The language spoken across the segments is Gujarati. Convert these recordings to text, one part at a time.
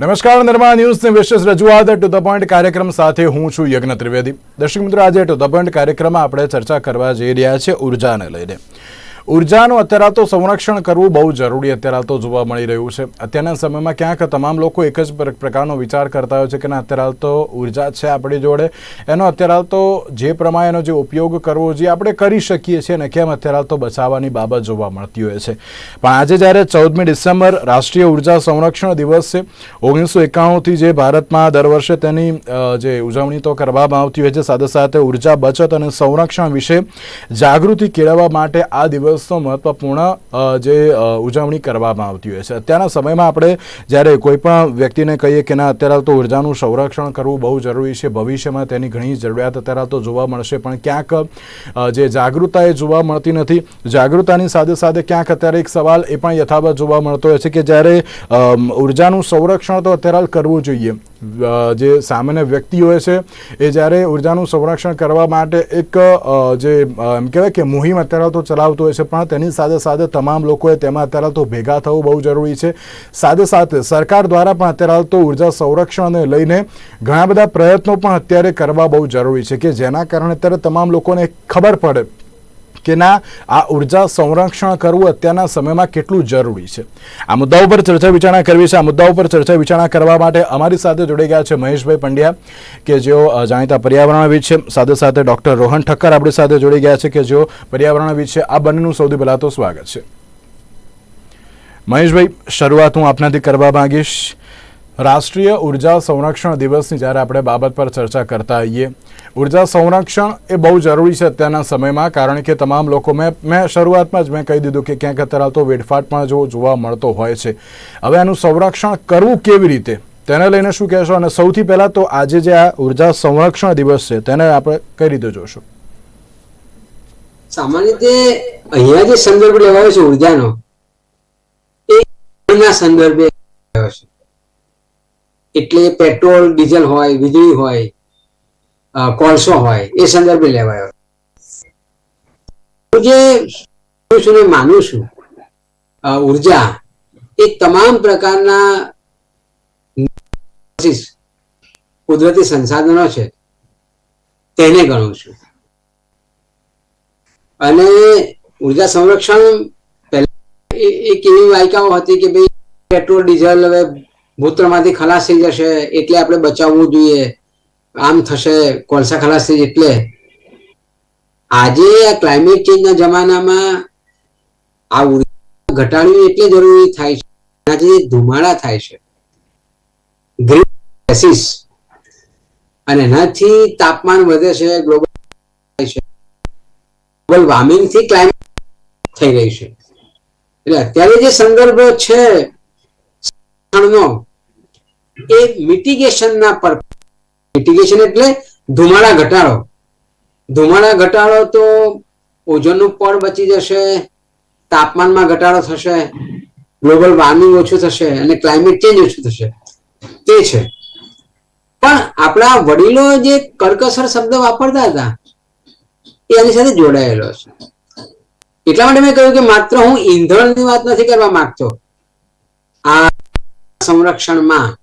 નમસ્કાર નિર્મા ન્યૂઝની વિશેષ રજૂઆત ટુ ધ પોઈન્ટ કાર્યક્રમ સાથે હું છું યજ્ઞ ત્રિવેદી. દર્શક મિત્રો, આજે ટુ ધ પોઈન્ટ કાર્યક્રમમાં આપણે ચર્ચા કરવા જઈ રહ્યા છે ઉર્જાને લઈને. ઉર્જાનું અત્યારે તો સંરક્ષણ કરવું બહુ જરૂરી અત્યારે તો જોવા મળી રહ્યું છે. અત્યારના સમયમાં ક્યાંક તમામ લોકો એક જ પ્ર- પ્રકારનો વિચાર કરતા હોય છે કે ના, અત્યારે તો ઊર્જા છે આપણી જોડે. એનો અત્યારે તો જે પ્રમાણેનો જે ઉપયોગ કરવો જોઈએ આપણે કરી શકીએ છીએ અને કેમ અત્યારે તો બચાવવાની બાબત જોવા મળતી હોય છે. પણ આજે જ્યારે ચૌદમી ડિસેમ્બર રાષ્ટ્રીય ઊર્જા સંરક્ષણ દિવસ છે, ઓગણીસો એકાણુંથી જે ભારતમાં દર વર્ષે તેની જે ઉજવણી તો કરવામાં આવતી હોય છે, સાથે સાથે ઊર્જા બચત અને સંરક્ષણ વિશે જાગૃતિ કેળવવા માટે આ દિવસનો મહત્વપૂર્ણ જે ઉજવણી કરવામાં આવતી હોય છે. અત્યારના સમયમાં આપણે જ્યારે કોઈ પણ વ્યક્તિને કહીએ કે ના, અત્યારે તો ઉર્જાનું સંરક્ષણ કરવું બહુ જરૂરી છે, ભવિષ્યમાં તેની ઘણી જરૂરિયાત અત્યારે તો જોવા મળશે, પણ ક્યાંક જે જાગૃતતા એ જોવા મળતી નથી. જાગૃતતાની સાથે સાથે ક્યાંક અત્યારે એક સવાલ એ પણ યથાવત જોવા મળતો હોય છે કે જ્યારે ઉર્જાનું સંરક્ષણ તો અત્યારે કરવું જોઈએ. જે સામાન્ય વ્યક્તિ હોય છે, એ જ્યારે ઉર્જાનું સંરક્ષણ કરવા માટે એક જે એમ કહેવાય કે મુહિમ અત્યારે તો ચલાવતું હોય છે, પણ તેની સાથે સાથે તમામ લોકોએ તેમાં અત્યારે તો ભેગા થવું બહુ જરૂરી છે. સાથે સાથે સરકાર દ્વારા પણ અત્યારે તો ઊર્જા સંરક્ષણને લઈને ઘણા બધા પ્રયત્નો પણ અત્યારે કરવા બહુ જરૂરી છે, કે જેના કારણે અત્યારે તમામ લોકોને ખબર પડે કે ના આ ઊર્જા સંરક્ષણ કરવું અત્યારના સમયમાં કેટલું જરૂરી છે? આ મુદ્દા ઉપર ચર્ચા વિચારણા કરવી છે. આ મુદ્દા ઉપર ચર્ચા વિચારણા કરવા માટે અમારી સાથે જોડાઈ ગયા છે મહેશભાઈ પંડ્યા, કે જેઓ જાણીતા પર્યાવરણવિદ છે. સાથે સાથે ડોક્ટર રોહન ઠક્કર આપણી સાથે જોડાઈ ગયા છે, કે જેઓ પર્યાવરણવિદ છે. આ બંનેનું સૌથી પહેલાં તો સ્વાગત છે. મહેશભાઈ, શરૂઆત હું આપનાથી કરવા માંગીશ. રાષ્ટ્રીય ઊર્જા સંરક્ષણ દિવસની જ્યારે આપણે બાબત પર ચર્ચા કરતા આવીએ, ઊર્જા સંરક્ષણ એ બહુ જરૂરી છે અત્યારના સમયમાં, કારણ કે તમામ લોકો, મેં મેં શરૂઆતમાં જ મેં કહી દીધું કે ક્યાંક અત્યારે તો વેડફાટ પણ જો જોવા મળતો હોય છે. હવે આનું સંરક્ષણ કરવું કેવી રીતે? તેને લઈને શું કહેશો? અને સૌથી પહેલાં તો આજે જે આ ઊર્જા સંરક્ષણ દિવસ છે, તેને આપણે કઈ રીતે જોશું? સામાન્ય રીતે અહીંયા જે સંદર્ભ લેવાયો છે ઉર્જાનો, એ સંદર્ભે એટલે પેટ્રોલ, ડીઝલ હોય, વીજળી હોય કોલસો હોય, એ સંદર્ભે લેવાયો. હું જે છું માનું છું ઊર્જા એ તમામ પ્રકારના કુદરતી સંસાધનો છે, તેને ગણું છું. અને ઊર્જા સંરક્ષણ પહેલા એક એવી વાયકાઓ હતી કે ભાઈ પેટ્રોલ, ડીઝલ, હવે ભૂતળમાંથી ખલાસ થઈ જશે એટલે આપણે બચાવવું જોઈએ. આમ થશે, કોલસા ખલાસ થઈ એટલે. આજે આ ક્લાઇમેટ ચેન્જના જમાનામાં આ ઊર્જા ઘટાડવી એટલે જરૂરી થાય છે. આજે ધુમાડા થાય છે. ગ્રીન ગેસીસ અને એનાથી તાપમાન વધે છે ગ્લોબલ થાય છે. ગ્લોબલ વોર્મિંગથી ક્લાઇમેટ થઈ રહી છે. એટલે અત્યારે જે સંદર્ભ છે એ મિટિગેશનના પર મિટિગેશન એટલે ધુમાડા ઘટાડો. ધુમાડા ઘટાડો તો ઓઝોનનું પડ બચી જશે, તાપમાનમાં ઘટાડો થશે, ગ્લોબલ વોર્મિંગ ઓછું થશે અને ક્લાઇમેટ ચેન્જ ઓછું થશે. તે છે. પણ આપણા વડીલો જે કરકસર શબ્દ વાપરતા હતા, એ આની સાથે જોડાયેલો છે. એટલા માટે મેં કહ્યું કે માત્ર હું ઈંધણની વાત નથી કરવા માંગતો. આ સંરક્ષણમાં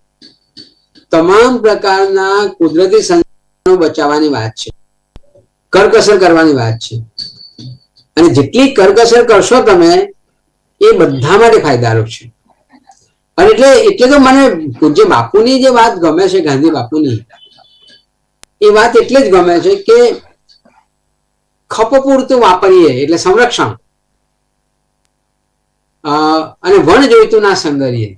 તમામ પ્રકારના કુદરતી સંસાધનો બચાવવાની વાત છે. કરકસર કરવાની વાત છે. અને જેટલી કરકસર કરશો તમે, એ બધા માટે ફાયદારૂપ છે. અને એટલે એટલે તો મને પૂજ્ય બાપુની જે વાત ગમે છે, ગાંધી બાપુની, એ વાત એટલે જ ગમે છે કે ખપ પૂરતું વાપરીએ, એટલે સંરક્ષણ. અને વણ જોઈતું ના સંગરીએ.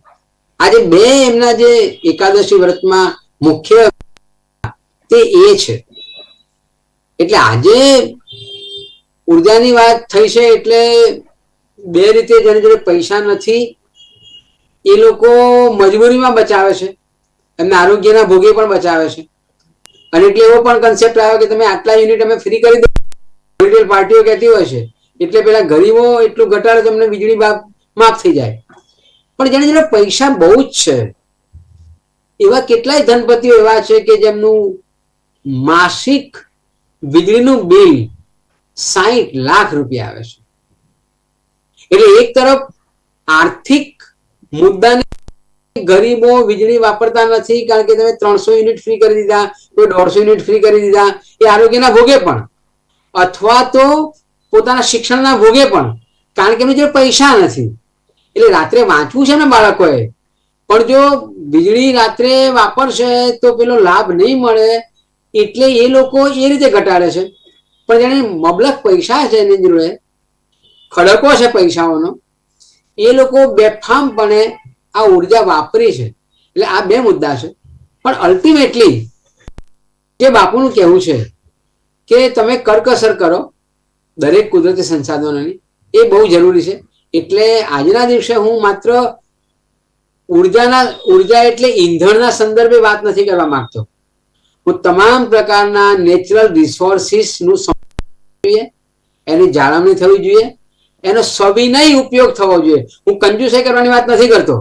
આજે બે એમના જે એકાદશી વ્રતમાં મુખ્ય તે એ છે. એટલે આજે ઉર્જાની વાત થઈ છે એટલે બે રીતે જેને જોડે પૈસા નથી, એ લોકો મજબૂરીમાં બચાવે છે. એમના આરોગ્યના ભોગે પણ બચાવે છે. અને એટલે એવો પણ કન્સેપ્ટ આવ્યો કે તમે આટલા યુનિટ અમે ફ્રી કરી દો. રિટેલ પાર્ટીઓ કહેતી હોય છે. એટલે પેલા ગરીબો એટલું ઘટાડે તમને વીજળી માફ થઈ જાય. પણ જેને જેને પૈસા બહુ જ છે, એવા કેટલાય ધનપતિઓ એવા છે કે જેમનું માસિક વીજળીનું બિલ સાહીઠ લાખ રૂપિયા આવે છે. એટલે એક તરફ આર્થિક મુદ્દાને ગરીબો વીજળી વાપરતા નથી, કારણ કે તમે ત્રણસો યુનિટ ફ્રી કરી દીધા, કોઈ દોઢસો યુનિટ ફ્રી કરી દીધા, એ આરોગ્યના ભોગે પણ. અથવા તો પોતાના શિક્ષણના ભોગે પણ, કારણ કે એમની જોડે પૈસા નથી. એટલે રાત્રે વાંચવું છે ને બાળકોએ? પણ જો વીજળી રાત્રે વાપરશે તો પેલો લાભ નહીં મળે, એટલે એ લોકો એ રીતે ઘટાડે છે. પણ જેને મબલક પૈસા છે એની જોડે, ખડકો છે પૈસાઓનો, એ લોકો બેફામપણે આ ઊર્જા વાપરી છે. એટલે આ બે મુદ્દા છે. પણ અલ્ટિમેટલી જે બાપુનું કહેવું છે કે તમે કરકસર કરો દરેક કુદરતી સંસાધનોની, એ બહુ જરૂરી છે. એટલે આજના દિવસે હું માત્ર ઉર્જાના, ઊર્જા એટલે ઈંધણના સંદર્ભે વાત નથી કરવા માંગતો. હું તમામ પ્રકારના નેચરલ રિસોર્સિસનું જોઈએ, એની જાળવણી થવી જોઈએ, એનો સવિનય ઉપયોગ થવો જોઈએ. હું કંજુસાઈ કરવાની વાત નથી કરતો.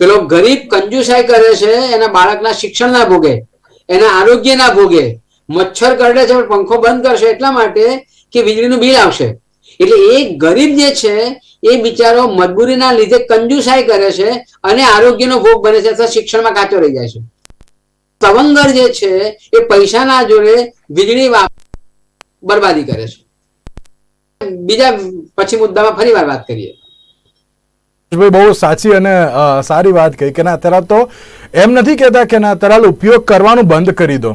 પેલો ગરીબ કંજુસાઈ કરે છે, એના બાળકના શિક્ષણના ભોગે, એના આરોગ્યના ભોગે, મચ્છર કરડે છે પંખો બંધ કરશે એટલા માટે કે વીજળીનું બિલ આવશે. એટલે એ ગરીબ જે છે, એ બિચારો મજબૂરીના લીધે કંજુસાઈ કરે છે અને આરોગ્યનો ભોગ બને છે, અથવા શિક્ષણમાં કાચો રહી જાય છે. તવંગર જે છે, એ પૈસાના જોડે વીજળી બરબાદી કરે છે. બીજા પછી મુદ્દામાં ફરી વાર વાત કરીએ. ભાઈ બહુ સાચી અને સારી વાત કહી કે ના, અત્યારે તો એમ નથી કહેતા કે ના, અત્યારે ઉપયોગ કરવાનું બંધ કરી દો.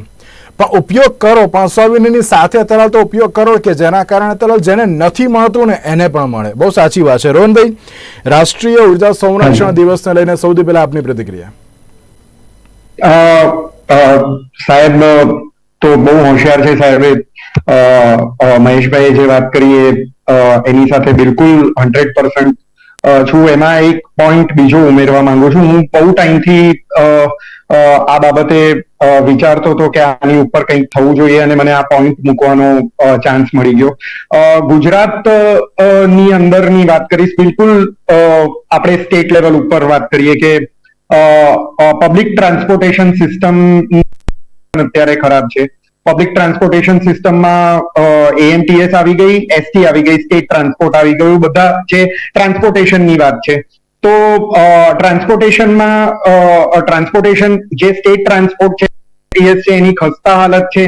પણ ઉપયોગ કરો પાંચસો યુનિટની સાથે અત્યારે તો ઉપયોગ કરો કે જેના કારણે અત્યારે જેને નથી મળતું ને એને પણ મળે. બહુ સાચી વાત છે. રોહનભાઈ રાષ્ટ્રીય ઊર્જા સંરક્ષણ દિવસને લઈને સૌથી પહેલા આપની પ્રતિક્રિયા. સાહેબ તો બહુ હોશિયાર છે સાહેબે. મહેશભાઈએ જે વાત કરી એ એની સાથે બિલકુલ હંડ્રેડ પર્સન્ટ છું. એમાં એક પોઈન્ટ બીજો ઉમેરવા માંગુ છું. હું બહુ ટાઈમથી આ બાબતે વિચારતો હતો કે આની ઉપર કંઈક થવું જોઈએ અને મને આ પોઈન્ટ મૂકવાનો ચાન્સ મળી ગયો. ગુજરાતની અંદરની વાત કરીશ, બિલકુલ આપણે સ્ટેટ લેવલ ઉપર વાત કરીએ કે પબ્લિક ટ્રાન્સપોર્ટેશન સિસ્ટમ અત્યારે ખરાબ છે. પબ્લિક ટ્રાન્સપોર્ટેશન સિસ્ટમમાં એએમટીએસ આવી ગઈ એસટી આવી ગઈ સ્ટેટ ટ્રાન્સપોર્ટ આવી ગયું, બધા જે ટ્રાન્સપોર્ટેશનની વાત છે. તો ટ્રાન્સપોર્ટેશનમાં ટ્રાન્સપોર્ટેશન જે સ્ટેટ ટ્રાન્સપોર્ટ છે એની ખસ્તા હાલત છે,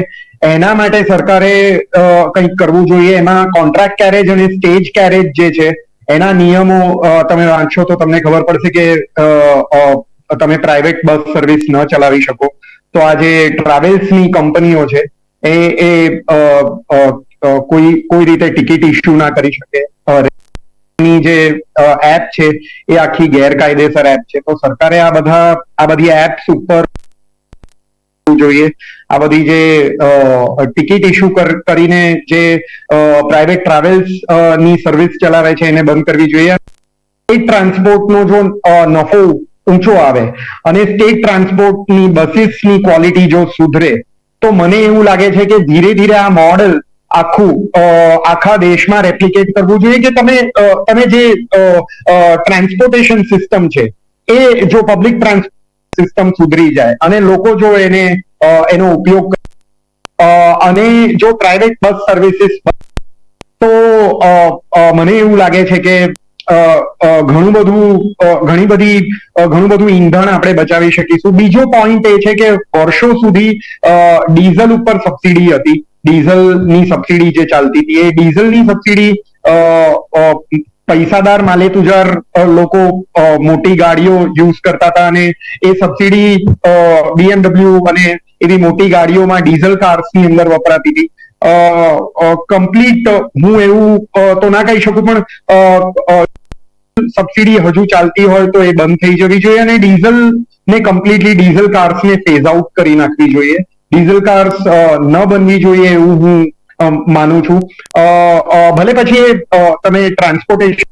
એના માટે સરકારે કંઈક કરવું જોઈએ. એમાં કોન્ટ્રાક્ટ કેરેજ અને સ્ટેજ કેરેજ જે છે, એના નિયમો તમે વાંચશો તો તમને ખબર પડશે કે તમે પ્રાઇવેટ બસ સર્વિસ ન ચલાવી શકો. તો આ જે ટ્રાવેલ્સની કંપનીઓ છે, એ એ કોઈ કોઈ રીતે ટિકિટ ઇસ્યુ ના કરી શકે. ની જે એપ છે, એ આખી ગેરકાયદેસર એપ છે. તો સરકારે આ બધા, આ બધી એપ્સ ઉપર જોઈએ. આ બધી જે ટિકિટ ઇસ્યુ કરીને જે પ્રાઇવેટ ટ્રાવેલ્સની સર્વિસ ચલાવે છે, એને બંધ કરવી જોઈએ. સ્ટેટ ટ્રાન્સપોર્ટનો જો નફો ઊંચો આવે અને સ્ટેટ ટ્રાન્સપોર્ટની બસીસની ક્વોલિટી જો સુધરે, તો મને એવું લાગે છે કે ધીરે ધીરે આ મોડેલ આખું આખા દેશમાં રેપ્લિકેટ કરવું જોઈએ કે તમે તમે જે ટ્રાન્સપોર્ટેશન સિસ્ટમ છે, એ જો પબ્લિક ટ્રાન્સપોર્ટ સિસ્ટમ સુધરી જાય અને લોકો જો એને એનો ઉપયોગ અને જો પ્રાઇવેટ બસ સર્વિસીસ તો મને એવું લાગે છે કે ઘણું બધું ઘણી બધી ઘણું બધું ઈંધણ આપણે બચાવી શકીશું. બીજો પોઈન્ટ એ છે કે વર્ષો સુધી ડીઝલ ઉપર સબસિડી હતી. ડીઝલની સબસિડી જે ચાલતી હતી, એ ડીઝલની સબસિડી પૈસાદાર માલે તુજાર લોકો મોટી ગાડીઓ યુઝ કરતા હતા અને એ સબસિડી બીએમડબલ્યુ અને એવી મોટી ગાડીઓમાં ડીઝલ કાર્સની અંદર વપરાતી હતી. કમ્પ્લીટ, હું એવું તો ના કહી શકું, પણ સબસિડી હજુ ચાલતી હોય તો એ બંધ થઈ જવી જોઈએ અને ડીઝલ ને કમ્પ્લીટલી ડીઝલ કાર્સને ફેઝ આઉટ કરી નાખવી જોઈએ. ડીઝલ કાર્સ ન બનવી જોઈએ એવું હું માનું છું. ભલે પછી તમે ટ્રાન્સપોર્ટેશન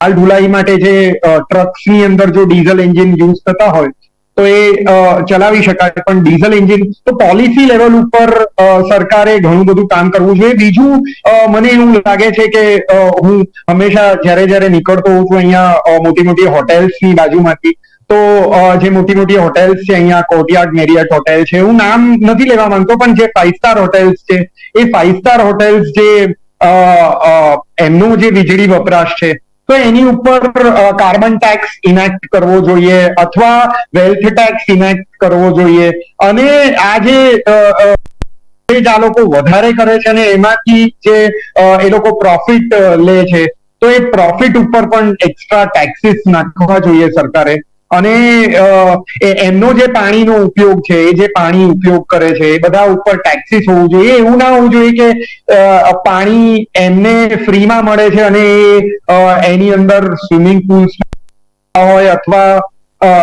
માલ ઢુલાઈ માટે જે ટ્રક્સની અંદર જો ડીઝલ એન્જિન યુઝ થતા હોય, તો એ ચલાવી શકાય. પણ ડીઝલ એન્જિન તો પોલિસી લેવલ ઉપર સરકારે ઘણું બધું કામ કરવું જોઈએ. બીજું મને એવું લાગે છે કે હું હંમેશા જ્યારે જ્યારે નીકળતો હોઉં છું અહીંયા મોટી મોટી હોટેલ્સની બાજુમાંથી તો જે મોટી મોટી હોટેલ્સ છે અહીંયા કોર્ટયાર્ડ મેરિયટ હોટેલ છે હું નામ નથી લેવા માંગતો, પણ જે ફાઇવ સ્ટાર હોટેલ્સ છે, એ ફાઇવ સ્ટાર હોટેલ્સ જે એમનો જે વીજળી વપરાશ છે, તો એની ઉપર કાર્બન ટેક્સ ઇનેક્ટ કરવો જોઈએ, અથવા વેલ્થ ટેક્સ ઇનેક્ટ કરવો જોઈએ, અને આ જે આ લોકો વધારે કરે છે, અને એમાંથી જે એ લોકો પ્રોફિટ લે છે, તો એ પ્રોફિટ ઉપર પણ એક્સ્ટ્રા ટેક્સીસ નાખવા જોઈએ સરકારે. અને એમનો જે પાણીનો ઉપયોગ છે, એ જે પાણી ઉપયોગ કરે છે, એ બધા ઉપર ટેક્સીસ હોવું જોઈએ. એવું ના હોવું જોઈએ કે પાણી એમને ફ્રીમાં મળે છે અને એ એની અંદર સ્વિમિંગ પુલ્સ હોય અથવા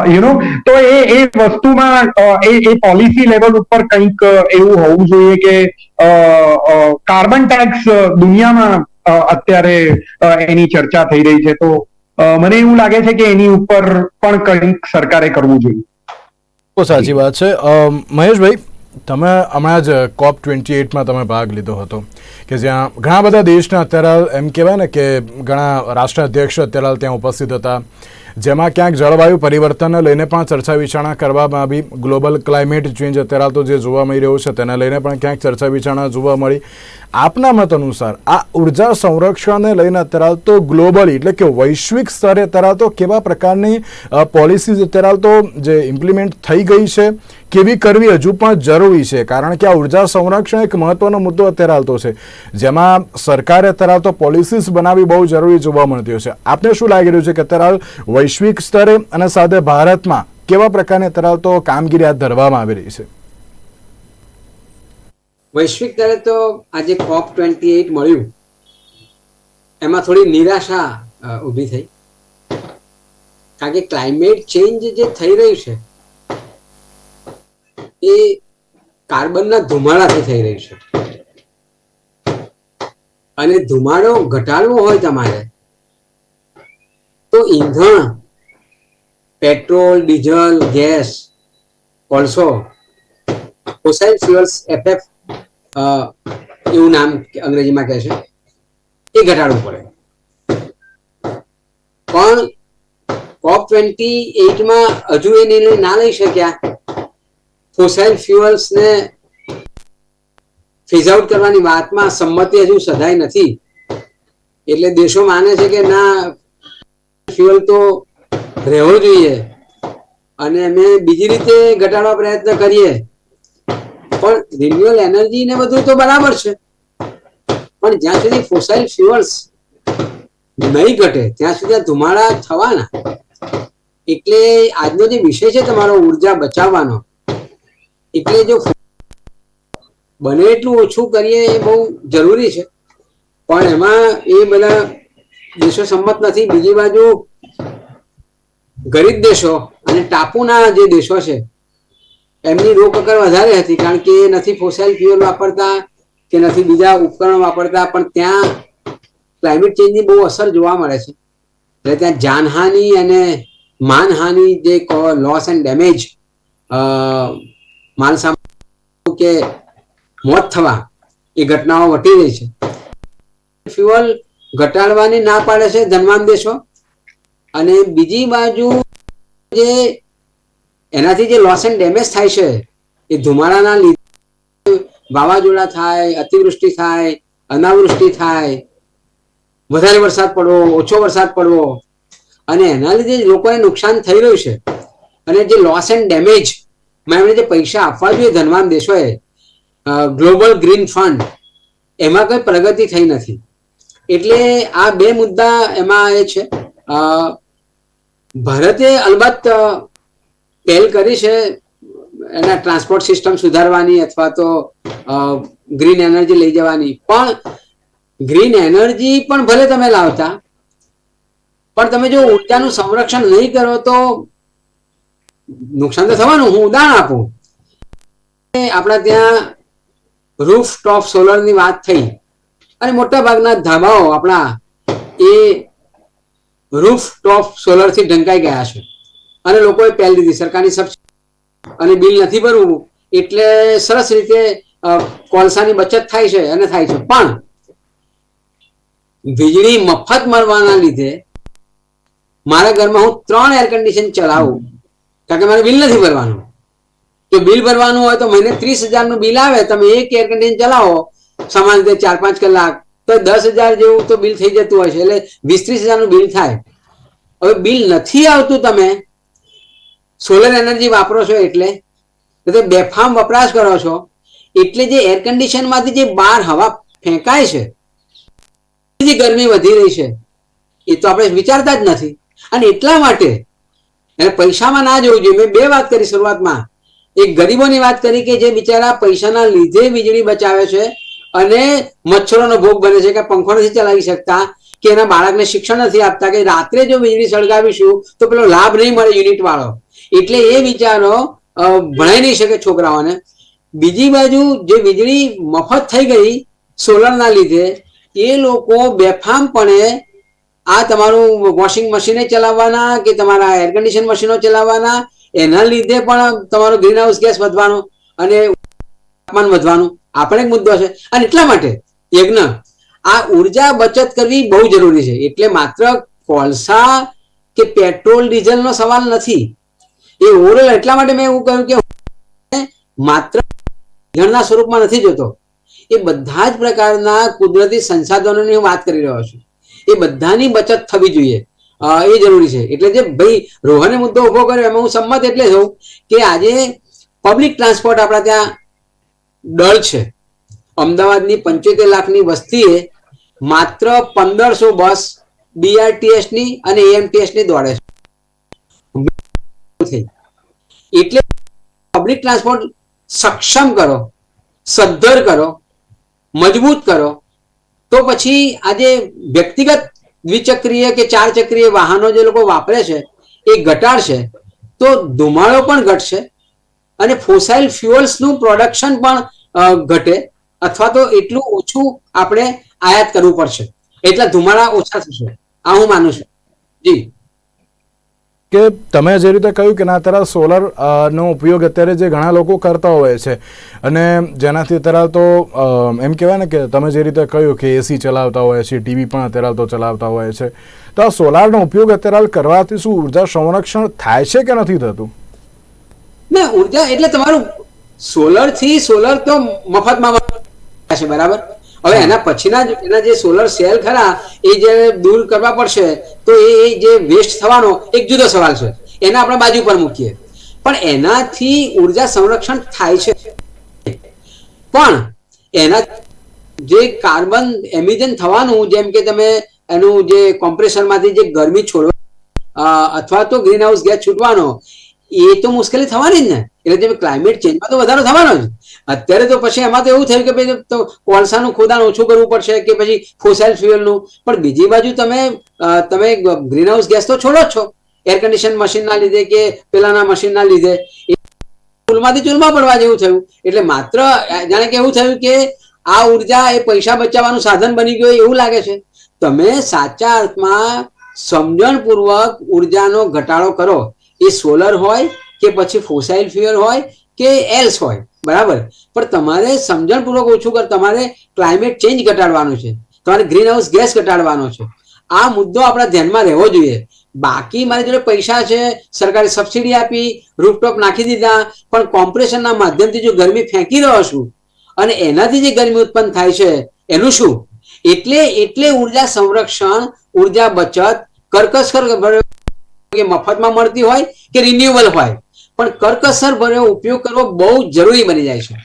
યુ નો તો એ એ વસ્તુમાં એ એ પોલિસી લેવલ ઉપર કંઈક એવું હોવું જોઈએ કે કાર્બન ટેક્સ દુનિયામાં અત્યારે એની ચર્ચા થઈ રહી છે. તો મને એવું લાગે છે કે એની ઉપર પણ કંઈક સરકારે કરવું જોઈએ. બહુ સાચી વાત છે. મહેશભાઈ, તમે હમણાં જ કોપ ટ્વેન્ટી એટમાં તમે ભાગ લીધો હતો, કે જ્યાં ઘણા બધા દેશના અત્યારે એમ કહેવાય ને કે ઘણા રાષ્ટ્રાધ્યક્ષ અત્યારે ત્યાં ઉપસ્થિત હતા. જેમાં ક્યાંક જળવાયુ પરિવર્તનને લઈને પણ ચર્ચા વિચારણા કરવામાં આવી. ગ્લોબલ ક્લાઇમેટ ચેન્જ અત્યારે તો જે જોવા મળી રહ્યું છે તેને લઈને પણ ક્યાંક ચર્ચા વિચારણા જોવા મળી. આપના મત અનુસાર આ ઊર્જા સંરક્ષણને લઈને અત્યારે હાલ તો ગ્લોબલી એટલે કે વૈશ્વિક સ્તરે અત્યારે તો કેવા પ્રકારની પોલિસીઝ અત્યારે તો જે ઇમ્પ્લિમેન્ટ થઈ ગઈ છે? કેવી કરવી હજુ પણ જરૂરી છે. કારણ કે આ ઊર્જા સંરક્ષણ એક મહત્વનો મુદ્દો અત્યારે હાલતો છે. જેમાં સરકારે અત્યારે પોલિસીસ બનાવવી બહુ જરૂરી જોવા મળતી હોય છે. આપને શું લાગી રહ્યું છે કે અત્યારે હાલ વૈશ્વિક સ્તરે અને સાથે ભારતમાં કેવા પ્રકારની અત્યારે તો કામગીરી હાથ ધરવામાં આવી રહી છે? વૈશ્વિક સ્તરે તો આજે કોપ ટ્વેન્ટી એઇટ મળ્યું. એમાં થોડી નિરાશા ઊભી થઈ. કારણ કે ક્લાઇમેટ ચેન્જ જે થઈ રહ્યું છે એ કાર્બનના ધુમાડાથી થઈ રહી છે. અને ધુમાડો ઘટાડવો હોય તમારે, તો ઈંધણ, પેટ્રોલ, ડીઝલ, ગેસ, કોલસો ફોસાઇલ ફ્યુઅલ્સ એફએફ એવું નામ અંગ્રેજીમાં કહે છે, એ ઘટાડવું પડે. પણ કોપ ટ્વેન્ટી એટમાં હજુ એ નિર્ણય ના લઈ શક્યા. ફોસાઇલ ફ્યુઅલ્સને ફેઝ આઉટ કરવાની વાતમાં સંમતિ હજુ સધાઈ નથી. એટલે દેશો માને છે કે ના, ફ્યુઅલ તો રહેવો જોઈએ. અને અમે બીજી રીતે ઘટાડવા પ્રયત્ન કરીએ. પણ રિન્યુઅલ એનર્જી ને બધું તો બરાબર છે. પણ જ્યાં સુધી ફોસાઇલ ફ્યુઅલ્સ નહીં ઘટે, ત્યાં સુધી ધુમાડા થવાના. એટલે આજનો જે વિષય છે તમારો ઊર્જા બચાવવાનો એટલે જો બને એટલું ઓછું કરીએ એ બહુ જરૂરી છે. પણ એમાં એ બધા દેશો સંમત નથી. બીજી બાજુ ગરીબ દેશો અને ટાપુના જે દેશો છે, એમની રોકકર વધારે હતી કારણ કે એ નથી ફોસાઇલ ફ્યુઅલ વાપરતા, કે નથી બીજા ઉપકરણ વાપરતા, પણ ત્યાં ક્લાઇમેટ ચેન્જની બહુ અસર જોવા મળે છે. એટલે ત્યાં જાનહાનિ અને માનહાનિ જે લોસ એન્ડ ડેમેજ સામાન કે મોત થવા એ ઘટનાઓ વટી રહી છે. ફ્યુઅલ ઘટાડવાની ના પાડે છે ધનવાન દેશો. અને બીજી બાજુ જે એનાથી જે લોસ એન્ડ ડેમેજ થાય છે એ ધુમાડાના લીધે વાવાઝોડા થાય, અતિવૃષ્ટિ થાય, અનાવૃષ્ટિ થાય, વધારે વરસાદ પડવો, ઓછો વરસાદ પડવો. અને એના લીધે લોકોને નુકસાન થઈ રહ્યું છે. અને જે લોસ એન્ડ ડેમેજ એમણે જે પૈસા આપવા જોઈએ ધનવાન દેશોએ ગ્લોબલ ગ્રીન ફંડ, એમાં કઈ પ્રગતિ થઈ નથી. એટલે આ બે મુદ્દા એમાં એ છે. ભારતે અલબત્ત પહેલ કરી છે એના ટ્રાન્સપોર્ટ સિસ્ટમ સુધારવાની અથવા તો ગ્રીન એનર્જી લઈ જવાની. પણ ગ્રીન એનર્જી પણ ભલે તમે લાવતા, પણ તમે જો ઉર્જાનું સંરક્ષણ નહીં કરો તો નુકસાન તો થવાનું, હું ઉદાહરણ આપું. આપણા ત્યાં રૂફ ટોપ સોલરની વાત થઈ. અને મોટા ભાગના ધાબાઓ આપણા એ રૂફ ટોપ સોલરથી ઢંકાઈ ગયા છે. અને લોકોએ પહેલ લીધી સરકારની અને બિલ નથી ભરવું, એટલે સરસ રીતે કોલસાની બચત થાય છે અને થાય છે. પણ વીજળી મફત મળવાના લીધે મારા ઘરમાં હું ત્રણ એર કન્ડિશન ચલાવું. કારણ કે મારે બિલ નથી ભરવાનું. જો બિલ ભરવાનું હોય તો મહિને ત્રીસ હજારનું બિલ આવે, તમે એક એર કન્ડિશન ચલાવો સમાન રીતે ચાર પાંચ કલાક, તો દસ હજાર જેવું તો બિલ થઈ જતું હોય છે, એટલે વીસ ત્રીસ હજારનું બિલ થાય. હવે બિલ નથી આવતું તમે સોલર એનર્જી વાપરો છો એટલે, તો બેફામ વપરાશ કરો છો, એટલે જે એર કન્ડિશનમાંથી જે બહાર હવા ફેંકાય છે જે ગરમી વધી રહી છે. એ તો આપણે વિચારતા જ નથી. અને એટલા માટે એને પૈસામાં ના જોવું જોઈએ. મેં બે વાત કરી શરૂઆતમાં. એક ગરીબોની વાત કરી કે જે બિચારા પૈસાના લીધે વીજળી બચાવે છે અને મચ્છરોનો ભોગ બને છે કે પંખો નથી ચલાવી શકતા, કે એના બાળકને શિક્ષણ નથી આપતા, કે રાત્રે જો વીજળી સળગાવીશું તો પેલો લાભ નહીં મળે યુનિટ વાળો એટલે એ વિચારો ભણાઈ નહીં શકે છોકરાઓને. બીજી બાજુ જે વીજળી મફત થઈ ગઈ સોલરના લીધે, એ લોકો બેફામપણે આ તમારું વોશિંગ મશીને ચલાવવાના કે તમારા એર કન્ડિશન મશીનો ચલાવવાના? એના લીધે પણ તમારો ગ્રીન હાઉસ ગેસ વધવાનો અને તાપમાન વધવાનું. આ પણ એક મુદ્દો છે. અને એટલા માટે યજ્ઞ. આ ઊર્જા બચત કરવી બહુ જરૂરી છે. એટલે માત્ર કોલસા કે પેટ્રોલ, ડીઝલનો સવાલ નથી. એ ઓવરઓલ એટલા માટે મેં એવું કહ્યું કે માત્ર ઇંધણના સ્વરૂપમાં નથી જોતો. એ બધા જ પ્રકારના કુદરતી સંસાધનોની હું વાત કરી રહ્યો છું. એ બધાની બચત થવી જોઈએ. એ જરૂરી છે. એટલે જે ભાઈ રોહને મુદ્દો ઊભો કર્યો, એમાં હું સંમત એટલે છું કે આજે પબ્લિક ટ્રાન્સપોર્ટ આપણા ત્યાં ડળ છે. અમદાવાદની પંચોતેર લાખની વસ્તીએ માત્ર પંદરસો બસ બીઆરટીએસની અને એએમટીએસની દોડે છે. એટલે પબ્લિક ટ્રાન્સપોર્ટ સક્ષમ કરો, સદ્ધર કરો, મજબૂત કરો તો પછી આજે વ્યક્તિગત દ્વિચક્રીય કે ચાર ચક્રીય વાહનો જે લોકો વાપરે છે, એ ઘટાડશે. તો ધુમાડો પણ ઘટશે અને ફોસાઇલ ફ્યુઅલ્સનું પ્રોડક્શન પણ ઘટે અથવા તો એટલું ઓછું આપણે આયાત કરવું પડશે. એટલા ધુમાડા ઓછા થશે. આ હું માનું છું. જી. કે તમે જે રીતે કહ્યું કે ના, અત્યારે સોલર નો ઉપયોગ અત્યારે જે ઘણા લોકો કરતા હોય છે. અને જેનાથી અત્યારે તો એમ કહેવાય ને કે તમે જે રીતે કહ્યું કે એસી ચલાવતા હોય છે ટીવી પણ અત્યારે તો ચલાવતા હોય છે. તો આ સોલારનો ઉપયોગ અત્યારે કરવાથી શું ઊર્જા સંરક્ષણ થાય છે કે નથી થતું? ના, ઊર્જા એટલે તમારું સોલરથી સોલર તો મફતમાં છે, બરાબર? હવે એના પછીના જ- એના જે સોલર સેલ ખરા એ જે દૂર કરવા પડશે તો એ જે વેસ્ટ થવાનો એક જુદો સવાલ છે. એના આપણે બાજુ પર મૂકીએ. પણ એનાથી ઊર્જા સંરક્ષણ થાય છે. પણ એના જે કાર્બન એમિજન થવાનું જેમ કે તમે એનું જે કોમ્પ્રેસરમાંથી જે ગરમી છોડવા અથવા તો ગ્રીન હાઉસ ગેસ છૂટવાનો એ તો મુશ્કેલી થવાની જ ને. એટલે જે ક્લાઇમેટ ચેન્જમાં તો વધારો થવાનો જ. અત્યારે તો પછી એમાં તો એવું થયું કે ભાઈ તો કોલસાનું ખોદાણ ઓછું કરવું પડશે કે પછી ફોસાઇલ ફ્યુઅલનું પણ બીજી બાજુ તમે તમે ગ્રીન હાઉસ ગેસ તો છોડો જ છો. એર કન્ડિશન મશીનના લીધે કે પેલાના મશીનના લીધે. ચૂલમાંથી ચૂલમાં પડવા જેવું થયું. એટલે માત્ર, જાણે કે એવું થયું કે આ ઊર્જા એ પૈસા બચાવવાનું સાધન બની ગયું એવું લાગે છે. તમે સાચા અર્થમાં સમજણપૂર્વક ઉર્જાનો ઘટાડો કરો. એ સોલર હોય કે પછી ફોસાઇલ ફ્યુઅલ હોય કે એલ્સ હોય, બરાબર? પણ તમારે સમજણપૂર્વક ઓછું કર, તમારે ક્લાઇમેટ ચેન્જ ઘટાડવાનું છે, તમારે ગ્રીન હાઉસ ગેસ ઘટાડવાનો છે. આ મુદ્દો આપણા ધ્યાનમાં રહેવો જોઈએ. બાકી મારી જોડે પૈસા છે, સરકારે સબસિડી આપી રૂફટોપ નાખી દીધા, પણ કોમ્પ્રેશનના માધ્યમથી જો ગરમી ફેંકી રહ્યો છું, અને એનાથી જે ગરમી ઉત્પન્ન થાય છે, એનું શું? એટલે એટલે ઊર્જા સંરક્ષણ, ઊર્જા બચત ભર્યો કે મફતમાં મળતી હોય કે રિન્યુઅલ હોય. પણ કરકસર ભર્યો ઉપયોગ કરવો બહુ જરૂરી બની જાય છે.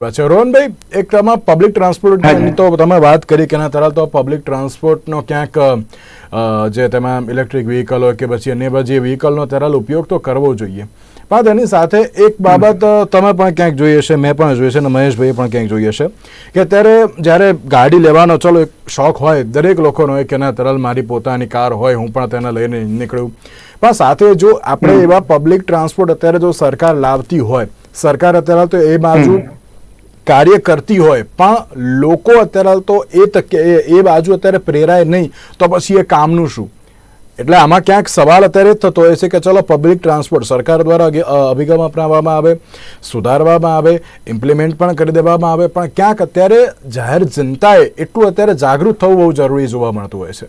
અચ્છા રોહનભાઈ એક આમાં પબ્લિક ટ્રાન્સપોર્ટની તો તમે વાત કરી કે ના તરત તો પબ્લિક ટ્રાન્સપોર્ટનો ક્યાંક જે તેમાં ઇલેક્ટ્રિક વ્હીકલ હોય કે પછી અન્ય જે વ્હીકલનો તરલ ઉપયોગ તો કરવો જોઈએ. પણ તેની સાથે એક બાબત તમે પણ ક્યાંક જોઈ હશે મેં પણ જોઈ છે અને મહેશભાઈએ પણ ક્યાંક જોઈ હશે કે અત્યારે જ્યારે ગાડી લેવાનો ચલો એક શોખ હોય દરેક લોકોનો હોય કે ના તરલ મારી પોતાની કાર હોય હું પણ તેને લઈને નીકળું. પણ સાથે જો આપણે એવા પબ્લિક ટ્રાન્સપોર્ટ અત્યારે જો સરકાર લાવતી હોય સરકાર અત્યારે તો એ બાજુ કાર્ય કરતી હોય પણ લોકો અત્યારે તો એ તકે એ- એ બાજુ અત્યારે પ્રેરાય નહીં તો પછી એ કામનું શું? એટલે આમાં ક્યાંક સવાલ અત્યારે જ થતો હોય છે કે ચલો પબ્લિક ટ્રાન્સપોર્ટ સરકાર દ્વારા અભિગમ અપનાવવામાં આવે, સુધારવામાં આવે ઇમ્પ્લિમેન્ટ પણ કરી દેવામાં આવે, પણ ક્યાંક અત્યારે જાહેર જનતાએ એટલું અત્યારે જાગૃત થવું બહુ જરૂરી જોવા મળતું હોય છે.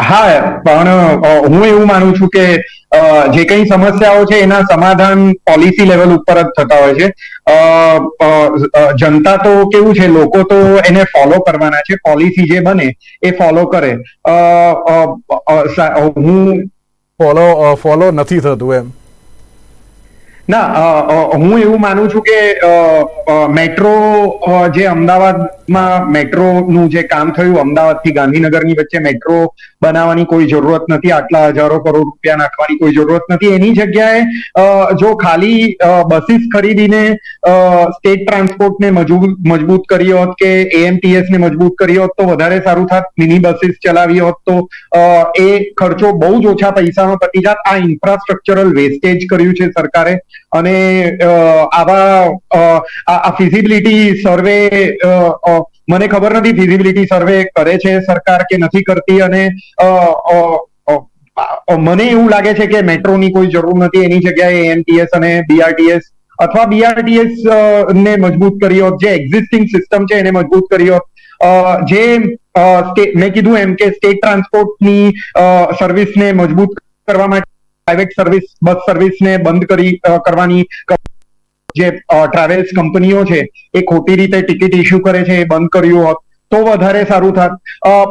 હા, પણ હું એવું માનું છું કે જે કઈ સમસ્યાઓ છે એના સમાધાન પોલિસી લેવલ ઉપર જ થતા હોય છે. જનતા તો કેવું છે, લોકો તો એને ફોલો કરવાના છે પોલિસી જે બને એ ફોલો કરે. હું ફોલો ફોલો નથી થતું એમ. ના હું એવું માનું છું કે મેટ્રો જે અમદાવાદમાં મેટ્રોનું જે કામ થયું, અમદાવાદથી ગાંધીનગરની વચ્ચે મેટ્રો બનાવવાની કોઈ જરૂરત નથી, આટલા હજારો કરોડ રૂપિયા નાખવાની કોઈ જરૂરત નથી. એની જગ્યાએ જો ખાલી બસીસ ખરીદીને સ્ટેટ ટ્રાન્સપોર્ટને મજબૂત કરી હોત કે એએમટીએસ ને મજબૂત કરી હોત તો વધારે સારું થાત. મિની બસીસ ચલાવી હોત તો એ ખર્ચો બહુ જ ઓછા પૈસામાં પતી જાત. આ ઇન્ફ્રાસ્ટ્રક્ચરલ વેસ્ટેજ કર્યું છે સરકારે. અને આવા આ ફિઝિબિલિટી સર્વે મને ખબર નથી ફિઝિબિલિટી સર્વે કરે છે સરકાર કે નથી કરતી અને મને એવું લાગે છે કે મેટ્રોની કોઈ જરૂર નથી. એની જગ્યાએ એમટીએસ અને બીઆરટીએસ અથવા બીઆરટીએસ ને મજબૂત કરી હોત જે એક્ઝિસ્ટિંગ સિસ્ટમ છે એને મજબૂત કરી હોત જે મેં કીધું એમ કે સ્ટેટ ટ્રાન્સપોર્ટની સર્વિસને મજબૂત કરવા માટે પ્રાઇવેટ સર્વિસ બસ સર્વિસને બંધ કરી કરવાની જે ટ્રાવેલ્સ કંપનીઓ છે એ ખોટી રીતે ટિકિટ ઇસ્યુ કરે છે એ બંધ કર્યું હોત તો વધારે સારું થાત.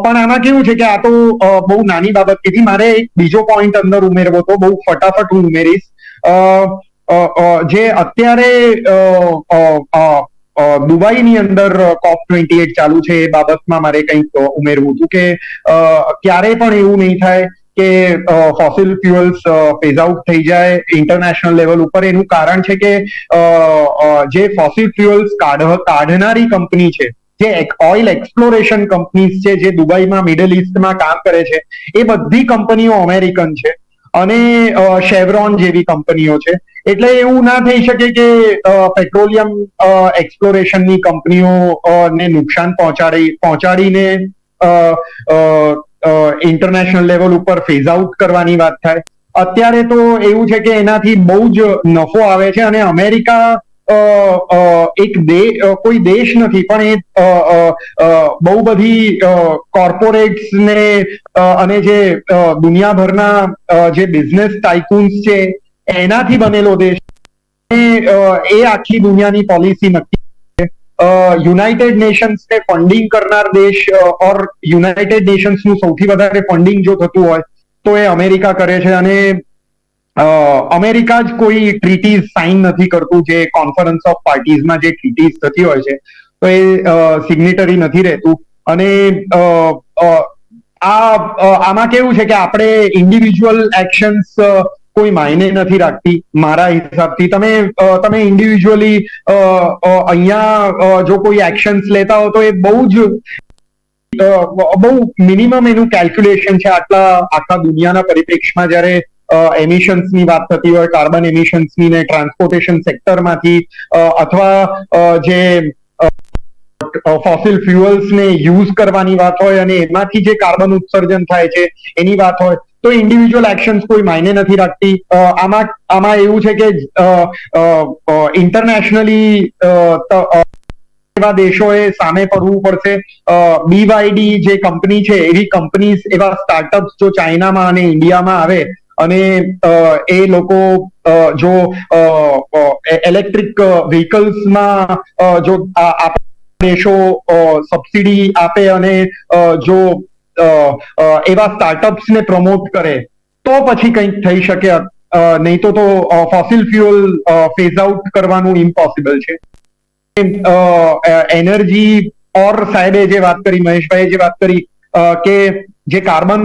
પણ આમાં કેવું છે કે આ તો બહુ નાની બાબત. કીધી મારે એક બીજો પોઈન્ટ અંદર ઉમેરવો તો બહુ ફટાફટ હું ઉમેરીશ. જે અત્યારે દુબઈની અંદર કોપ ટ્વેન્ટી એટ ચાલુ છે એ બાબતમાં મારે કંઈક ઉમેરવું હતું કે અ, ક્યારેય પણ એવું નહીં થાય. કે ફોસિલ ફ્યુઅલ્સ ફેઝ આઉટ થઈ જાય ઇન્ટરનેશનલ લેવલ ઉપર, એનું કારણ છે કે જે ફોસિલ ફ્યુઅલ્સ કાઢનારી કંપની છે, જે ઓઇલ એક્સપ્લોરેશન કંપનીઝ છે, જે દુબઈમાં મિડલ ઇસ્ટમાં કામ કરે છે, એ બધી કંપનીઓ અમેરિકન છે અને શેવરોન જેવી કંપનીઓ છે. એટલે એવું ના થઈ શકે કે પેટ્રોલિયમ એક્સપ્લોરેશનની કંપનીઓ ને નુકસાન પહોંચાડી, પહોંચાડીને ઇન્ટરનેશનલ લેવલ ઉપર ફેઝ આઉટ કરવાની વાત થાય. અત્યારે તો એવું છે કે એનાથી બહુ જ નફો આવે છે અને અમેરિકા એક કોઈ દેશ નથી, પણ એ બહુ બધી કોર્પોરેટ્સ ને અને જે દુનિયાભરના જે બિઝનેસ ટાઇકુન્સ છે, એનાથી બનેલો દેશ. એ આખી દુનિયાની પોલિસી નક્કી યુનાઇટેડ નેશન્સને ફંડિંગ કરનાર દેશ ઓર યુનાઇટેડ નેશન્સનું સૌથી વધારે ફંડિંગ જો થતું હોય, તો એ અમેરિકા કરે છે અને અમેરિકા જ કોઈ ટ્રીટીઝ સાઇન નથી કરતું, જે કોન્ફરન્સ ઓફ પાર્ટીઝમાં જે ટ્રીટીઝ થતી હોય છે, તો એ સિગ્નેટરી નથી રહેતું. અને આ આમાં કેવું છે કે આપણે ઇન્ડિવિજ્યુઅલ એક્શન્સ કોઈ માયને નથી રાખતી, મારા હિસાબથી. તમે તમે ઇન્ડિવિજ્યુઅલી અહીંયા જો કોઈ એક્શન્સ લેતા હો તો એ બહુ જ બહુ મિનિમમ એનું કેલ્ક્યુલેશન છે આટલા આખા દુનિયાના પરિપ્રેક્ષમાં જ્યારે એમિશન્સની વાત થતી હોય કાર્બન એમિશન્સની ટ્રાન્સપોર્ટેશન સેક્ટરમાંથી અથવા જે ફોસિલ ફ્યુઅલ્સ ને યુઝ કરવાની વાત હોય અને એમાંથી જે કાર્બન ઉત્સર્જન થાય છે, એની વાત હોય તો ઇન્ડિવિજ્યુઅલ એક્શન્સ કોઈ માયને નથી રાખતી. આમાં આમાં એવું છે કે ઇન્ટરનેશનલી એવા દેશોએ સામે પડવું પડશે. બીવાયડી જે કંપની છે, એવી કંપનીઝ એવા સ્ટાર્ટઅપ્સ જો ચાઇનામાં અને ઇન્ડિયામાં આવે અને એ લોકો જો ઇલેક્ટ્રિક વ્હીકલ્સમાં જો દેશો સબસિડી આપે અને જો એવા સ્ટાર્ટઅપ્સને પ્રમોટ કરે, તો પછી કંઈક થઈ શકે. નહીં તો તો ફોસિલ ફ્યુઅલ ફેઝ આઉટ કરવાનું ઇમ્પોસિબલ છે. એનર્જી ઓર સાહેબે જે વાત કરી, મહેશભાઈએ જે વાત કરી કે જે કાર્બન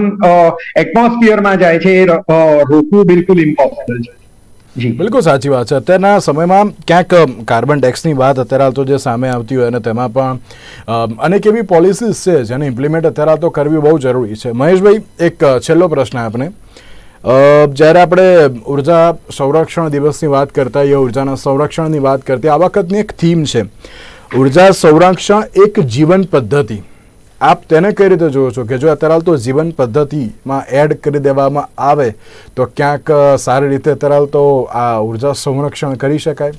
એટમોસ્ફિયરમાં જાય છે, એ રોકવું બિલકુલ ઇમ્પોસિબલ છે. જી, બિલકુલ સાચી વાત છે. અત્યારના સમયમાં ક્યાંક કાર્બન ટેક્સની વાત અત્યારે તો જે સામે આવતી હોય અને તેમાં પણ અનેક એવી પોલિસીસ છે જેને ઇમ્પ્લિમેન્ટ અત્યારે તો કરવી બહુ જરૂરી છે. મહેશભાઈ, એક છેલ્લો પ્રશ્ન આપને. જ્યારે આપણે ઊર્જા સંરક્ષણ દિવસની વાત કરતા હોઈએ, ઉર્જાના સંરક્ષણની વાત કરતી આ વખતની એક થીમ છે. ઊર્જા સંરક્ષણ એક જીવન પદ્ધતિ. આપ તેને કઈ રીતે જુઓ છો કે જો અત્યારે તો જીવન પદ્ધતિમાં એડ કરી દેવામાં આવે, તો ક્યાંક સારી રીતે અત્યારે તો આ ઊર્જા સંરક્ષણ કરી શકાય?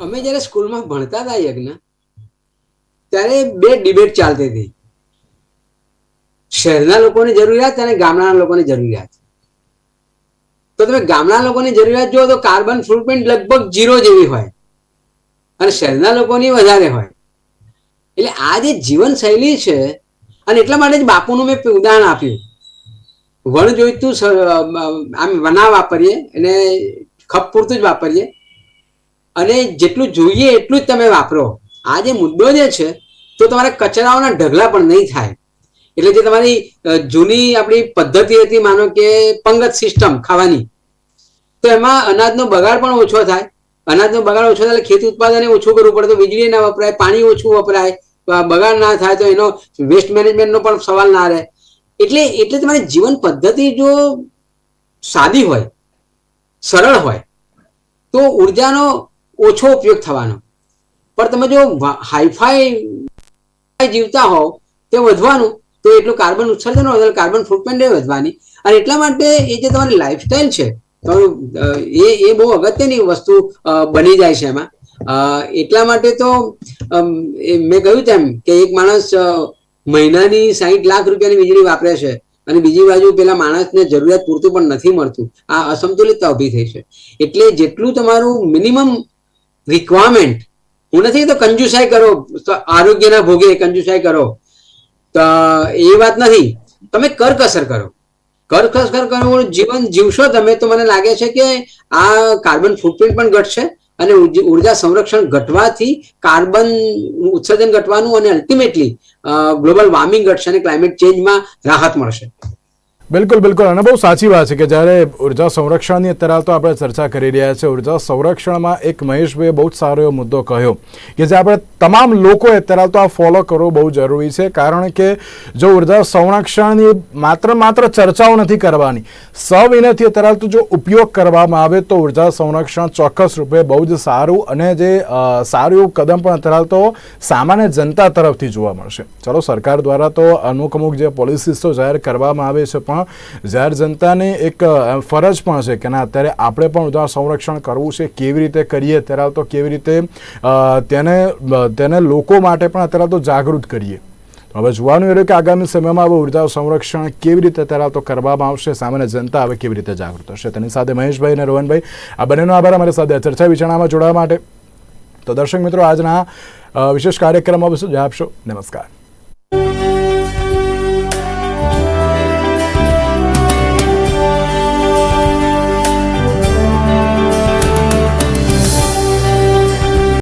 અમે જ્યારે સ્કૂલમાં ભણતા હતા યજ્ઞ, ત્યારે બે ડિબેટ ચાલતી હતી. શહેરના લોકોની જરૂરિયાત અને ગામડાના લોકોની જરૂરિયાત. તો તમે ગામડા લોકોની જરૂરિયાત જુઓ તો કાર્બન ફૂટપ્રિન્ટ લગભગ જીરો જેવી હોય અને શહેરના લોકોની વધારે હોય. એટલે આ જે જીવનશૈલી છે, અને એટલા માટે જ બાપુનું મેં ઉદાહરણ આપ્યું. વણ જોઈતું આમ વના વાપરીએ અને ખપ પૂરતું જ વાપરીએ, અને જેટલું જોઈએ એટલું જ તમે વાપરો. આ જે મુદ્દો જે છે, તો તમારે કચરાઓના ઢગલા પણ નહીં થાય. એટલે જે તમારી જૂની આપણી પદ્ધતિ હતી, માનો કે પંગત સિસ્ટમ ખાવાની, તો એમાં અનાજનો બગાડ પણ ઓછો થાય. અનાજનો બગાડ ઓછો થાય ખેત ઉત્પાદન ઓછું કરવું પડે, તો વીજળી ના વપરાય, પાણી ઓછું વપરાય બગાડ ના થાય તો એનો વેસ્ટ મેનેજમેન્ટનો પણ સવાલ ના રહે. એટલે એટલે તમારી જીવન પદ્ધતિ જો સાદી હોય, સરળ હોય, તો ઉર્જાનો ઓછો ઉપયોગ થવાનો. પણ તમે જો હાઈફાઈ જીવતા હોવ, તે વધવાનું, તો એટલું કાર્બન ઉત્સર્જન વધારે કાર્બન ફૂટપ્રિન્ટ વધવાની. અને એટલા માટે એ જે તમારી લાઈફસ્ટાઈલ છે એ એ બહુ અગત્યની વસ્તુ બની જાય છે એમાં. એટલા માટે તો મેં કહ્યું તેમ કે એક માણસ મહિનાની સાહીઠ લાખ રૂપિયાની વીજળી વાપરે છે અને બીજી બાજુ પેલા માણસને જરૂરિયાત પૂરતું પણ નથી મળતું. આ અસંતુલિતતા ઊભી થઈ છે. એટલે જેટલું તમારું મિનિમમ રિક્વાયરમેન્ટ હું નથી તો કંજુસાઈ કરો આરોગ્યના ભોગે કંજુસાઈ કરો. તો, એ વાત નથી. તમે કરકસર કરો. કરકસર કરો જીવન જીવશો તમે તો મને લાગે છે કે આ કાર્બન ફૂટપ્રિન્ટ પણ ઘટશે. અને ઊર્જા સંરક્ષણ ઘટવાથી કાર્બન ઉત્સર્જન ઘટવાનું અને અલ્ટિમેટલી ગ્લોબલ વોર્મિંગ ઘટશે અને ક્લાઇમેટ ચેન્જમાં રાહત મળશે. બિલકુલ બિલકુલ. અને બહુ સાચી વાત છે કે જ્યારે ઊર્જા સંરક્ષણની અત્યારે તો આપણે ચર્ચા કરી રહ્યા છે. ઊર્જા સંરક્ષણમાં એક મહેશભાઈએ બહુ જ સારો એવો મુદ્દો કહ્યો કે જે આપણે તમામ લોકોએ અત્યારે તો આ ફોલો કરવો બહુ જરૂરી છે. કારણ કે જો ઊર્જા સંરક્ષણની માત્ર માત્ર ચર્ચાઓ નથી કરવાની સવિનયથી અત્યારે તો જો ઉપયોગ કરવામાં આવે તો ઊર્જા સંરક્ષણ ચોક્કસ રૂપે બહુ જ સારું અને જે સારું એવું કદમ પણ અત્યારે તો સામાન્ય જનતા તરફથી જોવા મળશે. ચલો, સરકાર દ્વારા તો અમુક અમુક જે પોલિસીસ તો જાહેર કરવામાં આવે છે પણ જાહેર જનતાની એક ફરજ પણ છે કે ના, અત્યારે આપણે પણ ઉદાહરણ સંરક્ષણ કરવું છે, કેવી રીતે કરીએ, અત્યારે તો કેવી રીતે તેને તેને લોકો માટે પણ અત્યારે તો જાગૃત કરીએ. હવે જોવાનું એ કે આગામી સમયમાં હવે ઊર્જા સંરક્ષણ કેવી રીતે અત્યારે તો કરવામાં આવશે, સામાન્ય જનતા હવે કેવી રીતે જાગૃત હશે તેની સાથે મહેશભાઈ અને રોહનભાઈ, આ બંનેનો આભાર અમારી સાથે ચર્ચા વિચારણામાં જોડાવા માટે. તો દર્શક મિત્રો, આજના વિશેષ કાર્યક્રમમાં આપશો. નમસ્કાર.